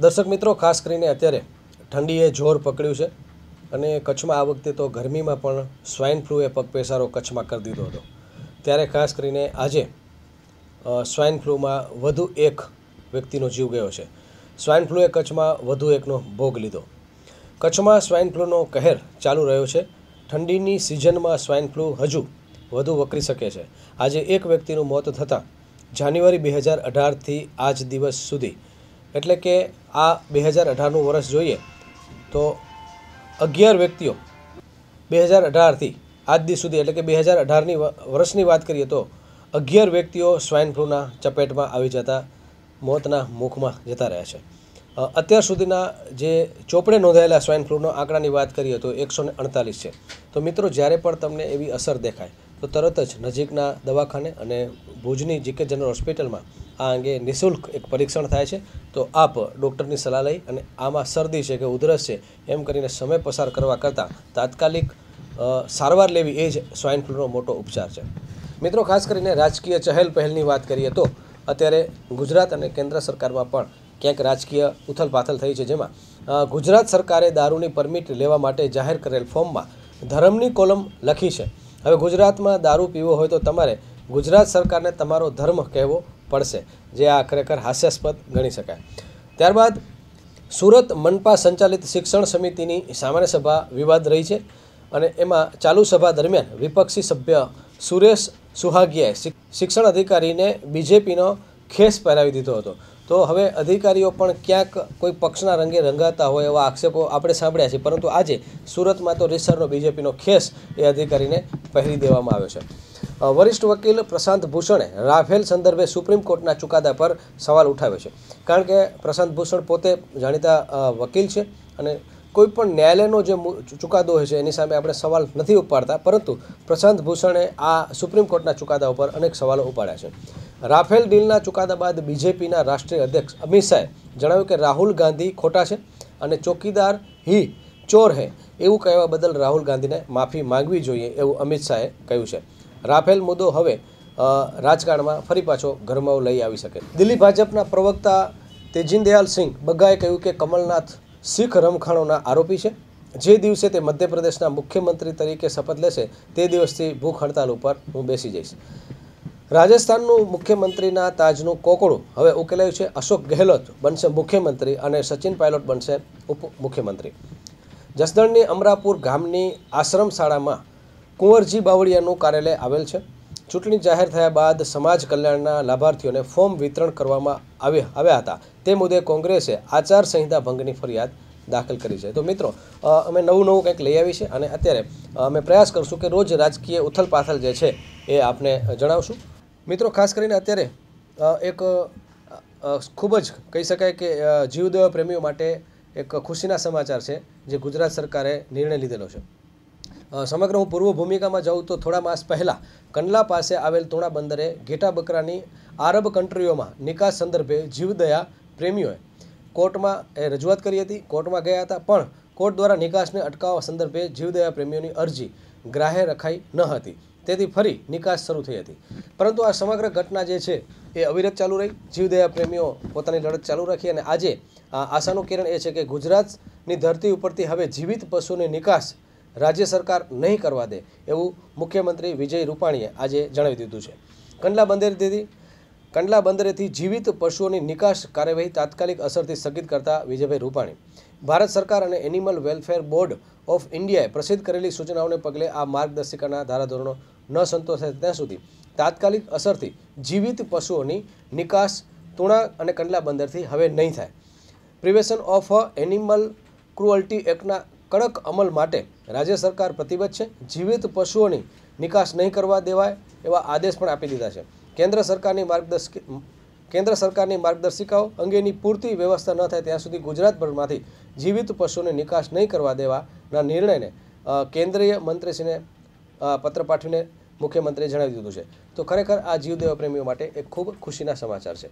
દર્શક મિત્રો, ખાસ કરીને અત્યારે ઠંડીએ જોર પકડ્યું છે અને કચ્છમાં આ વખતે તો ગરમીમાં પણ સ્વાઇન ફ્લૂએ પગપેસારો કચ્છમાં કરી દીધો હતો. ત્યારે ખાસ કરીને આજે સ્વાઇન ફ્લૂમાં વધુ એક વ્યક્તિનો જીવ ગયો છે. સ્વાઇન ફ્લૂએ કચ્છમાં વધુ એકનો ભોગ લીધો. કચ્છમાં સ્વાઇન ફ્લૂનો કહેર ચાલુ રહ્યો છે. ઠંડીની સિઝનમાં સ્વાઇન ફ્લૂ હજુ વધુ વકરી શકે છે. આજે એક વ્યક્તિનું મોત થતાં જાન્યુઆરી બે હજાર અઢારથી આજ દિવસ સુધી એટલે કે આ બે હજાર અઢારનું વર્ષ જોઈએ તો અગિયાર વ્યક્તિઓ બે હજાર અઢારથી આજ દિવસ સુધી એટલે કે બે હજાર અઢારની વર્ષની વાત કરીએ તો અગિયાર વ્યક્તિઓ સ્વાઇન ફ્લૂના ચપેટમાં આવી જતા, મોતના મુખમાં જતા રહ્યા છે. અત્યાર સુધીના જે ચોપડે નોંધાયેલા સ્વાઇન ફ્લૂનો આંકડાની વાત કરીએ તો એકસો અડતાલીસ છે. તો મિત્રો, જ્યારે પણ તમને એવી અસર દેખાય તો તરત જ નજીકના દવાખાને અને ભુજની જીકે જનરલ હોસ્પિટલમાં આ અંગે નિઃશુલ્ક એક પરીક્ષણ થાય છે. તો આપ ડૉક્ટરની સલાહ લઈ અને આમાં શરદી છે કે ઉધરસ છે એમ કરીને સમય પસાર કરવા કરતાં તાત્કાલિક સારવાર લેવી એ જ સ્વાઇન ફ્લૂનો મોટો ઉપચાર છે. મિત્રો, ખાસ કરીને રાજકીય ચહેલ પહેલની વાત કરીએ તો અત્યારે ગુજરાત અને કેન્દ્ર સરકારમાં પણ ક્યાંક રાજકીય ઉથલપાથલ થઈ છે જેમાં ગુજરાત સરકારે દારૂની પરમિટ લેવા માટે જાહેર કરેલ ફોર્મમાં ધર્મની કોલમ લખી છે. હવે ગુજરાતમાં દારૂ પીવો હોય તો તમારે ગુજરાત સરકારને તમારો ધર્મ કહેવો પડશે, જે આ ખરેખર હાસ્યાસ્પદ ગણી શકાય. ત્યારબાદ, સુરત મનપા સંચાલિત શિક્ષણ સમિતિની સામાન્ય સભા વિવાદ રહી છે અને એમાં ચાલુ સભા દરમિયાન વિપક્ષી સભ્ય સુરેશ સુહાગિયાએ શિક્ષણ અધિકારીને બીજેપીનો ખેસ પહેરાવી દીધો હતો. તો હવે અધિકારીઓ પણ ક્યાંક કોઈ પક્ષના રંગે રંગાતા હોય એવા આક્ષેપો આપણે સાંભળ્યા છે. પરંતુ આજે સુરતમાં તો રીસરનો બીજેપીનો ખેસ એ અધિકારીને પહેરી દેવામાં આવ્યો છે. વરિષ્ઠ વકીલ પ્રશાંત ભૂષણે રાફેલ સંદર્ભે સુપ્રીમ કોર્ટના ચુકાદા પર સવાલ ઉઠાવ્યો છે. કારણ કે પ્રશાંત ભૂષણ પોતે જાણીતા વકીલ છે અને કોઈ પણ ન્યાયાલયનો જે ચુકાદો હોય છે એની સામે આપણે સવાલ નથી ઉપાડતા. પરંતુ પ્રશાંત ભૂષણે આ સુપ્રીમ કોર્ટના ચુકાદા ઉપર અનેક સવાલો ઉપાડ્યા છે. રાફેલ ડીલના ચુકાદા બાદ બીજેપીના રાષ્ટ્રીય અધ્યક્ષ અમિત શાહે જણાવ્યું કે રાહુલ ગાંધી ખોટા છે અને ચોકીદાર હી ચોર હે એવું કહેવા બદલ રાહુલ ગાંધીને માફી માંગવી જોઈએ એવું અમિત શાહે કહ્યું છે. રાફેલ મુદ્દો હવે રાજકારણમાં ફરી પાછો ગરમાવો લઈ આવી શકે. દિલ્હી ભાજપના પ્રવક્તા તેજીનદયાલ સિંહ બગ્ગાએ કહ્યું કે કમલનાથ શીખ રમખાણોના આરોપી છે. જે દિવસે તે મધ્યપ્રદેશના મુખ્યમંત્રી તરીકે શપથ લેશે તે દિવસથી ભૂખ હડતાલ ઉપર હું બેસી જઈશ. રાજસ્થાનનું મુખ્યમંત્રીના તાજનું કોકડું હવે ઉકેલાયું છે અશોક ગેહલોત બનશે મુખ્યમંત્રી અને સચિન પાયલોટ બનશે ઉપ મુખ્યમંત્રી જસદણની અમરાપુર ગામની આશ્રમ શાળામાં કુંવરજી બાવળિયાનું કાર્યાલય આવેલ છે. ચૂંટણી જાહેર થયા બાદ સમાજ કલ્યાણના લાભાર્થીઓને ફોર્મ વિતરણ કરવામાં આવ્યા હતા. તે મુદ્દે કોંગ્રેસે આચાર સંહિતા ભંગની ફરિયાદ દાખલ કરી છે. તો મિત્રો અમે નવું નવું કંઈક લઈ આવી છે અને અત્યારે અમે પ્રયાસ કરશું કે રોજ રાજકીય ઉથલપાથલ જે છે એ આપને જણાવશું. મિત્રો ખાસ કરીને અત્યારે એક ખૂબ જ કહી શકાય કે અ, જીવદયા પ્રેમીઓ માટે એક ખુશીના સમાચાર છે જે ગુજરાત સરકારે નિર્ણય લીધેલો છે. સમગ્ર હું પૂર્વ ભૂમિકામાં જાઉં તો થોડા માસ પહેલાં કંડલા પાસે આવેલ તોણા બંદરે ઘેટા બકરાની આરબ કન્ટ્રીઓમાં નિકાસ સંદર્ભે જીવદયા પ્રેમીઓએ કોર્ટમાં એ રજૂઆત કરી હતી. કોર્ટમાં ગયા હતા પણ કોર્ટ દ્વારા નિકાસને અટકાવવા સંદર્ભે જીવદયા પ્રેમીઓની અરજી ગ્રાહ્ય રખાઈ ન હતી. તેથી ફરી નિકાસ શરૂ થઈ હતી. પરંતુ આ સમગ્ર ઘટના જે છે, એ અવિરત ચાલુ રહી. જીવદયા પ્રેમીઓ પોતાની લડત ચાલુ રાખી અને આજે આશાનું કિરણ એ છે કે ગુજરાતની ધરતી ઉપરથી હવે જીવિત પશુની નિકાસ રાજ્ય સરકાર નહીં કરવા દે એવું મુખ્યમંત્રી વિજય રૂપાણીએ આજે જણાવી દીધું છે. કંડલા બંદરેથી કંડલા બંદરેથી જીવિત પશુઓની નિકાસ કાર્યવાહી તાત્કાલિક અસરથી સ્થગિત કરતા વિજયભાઈ રૂપાણી. ભારત સરકાર અને એનિમલ વેલફેર બોર્ડ ઓફ ઇન્ડિયાએ પ્રસિદ્ધ કરેલી સૂચનાઓને પગલે આ માર્ગદર્શિકાના ધારાધોરણો ન સંતોષાય ત્યાં સુધી તાત્કાલિક અસરથી જીવિત પશુઓની નિકાસ તુણા અને કંડલા બંદરથી હવે નહીં થાય. પ્રિવેશન ઓફ એનિમલ ક્રુઅલ્ટી એક્ટના કડક અમલ માટે રાજ્ય સરકાર પ્રતિબદ્ધ છે. જીવિત પશુઓની નિકાસ નહીં કરવા દેવાય એવા આદેશ પણ આપી દીધા છે. કેન્દ્ર સરકારની માર્ગદર્શિ, કેન્દ્ર સરકારની માર્ગદર્શિકાઓ અંગેની પૂરતી વ્યવસ્થા ન થાય ત્યાં સુધી ગુજરાતભરમાંથી જીવિત પશુઓને નિકાસ નહીં કરવા દેવાના નિર્ણયને કેન્દ્રીય મંત્રીશ્રીને પત્ર પાઠવીને મુખ્યમંત્રીએ જણાવી દીધું છે. તો ખરેખર આ જીવદેવ પ્રેમીઓ માટે એક ખૂબ ખુશીના સમાચાર છે.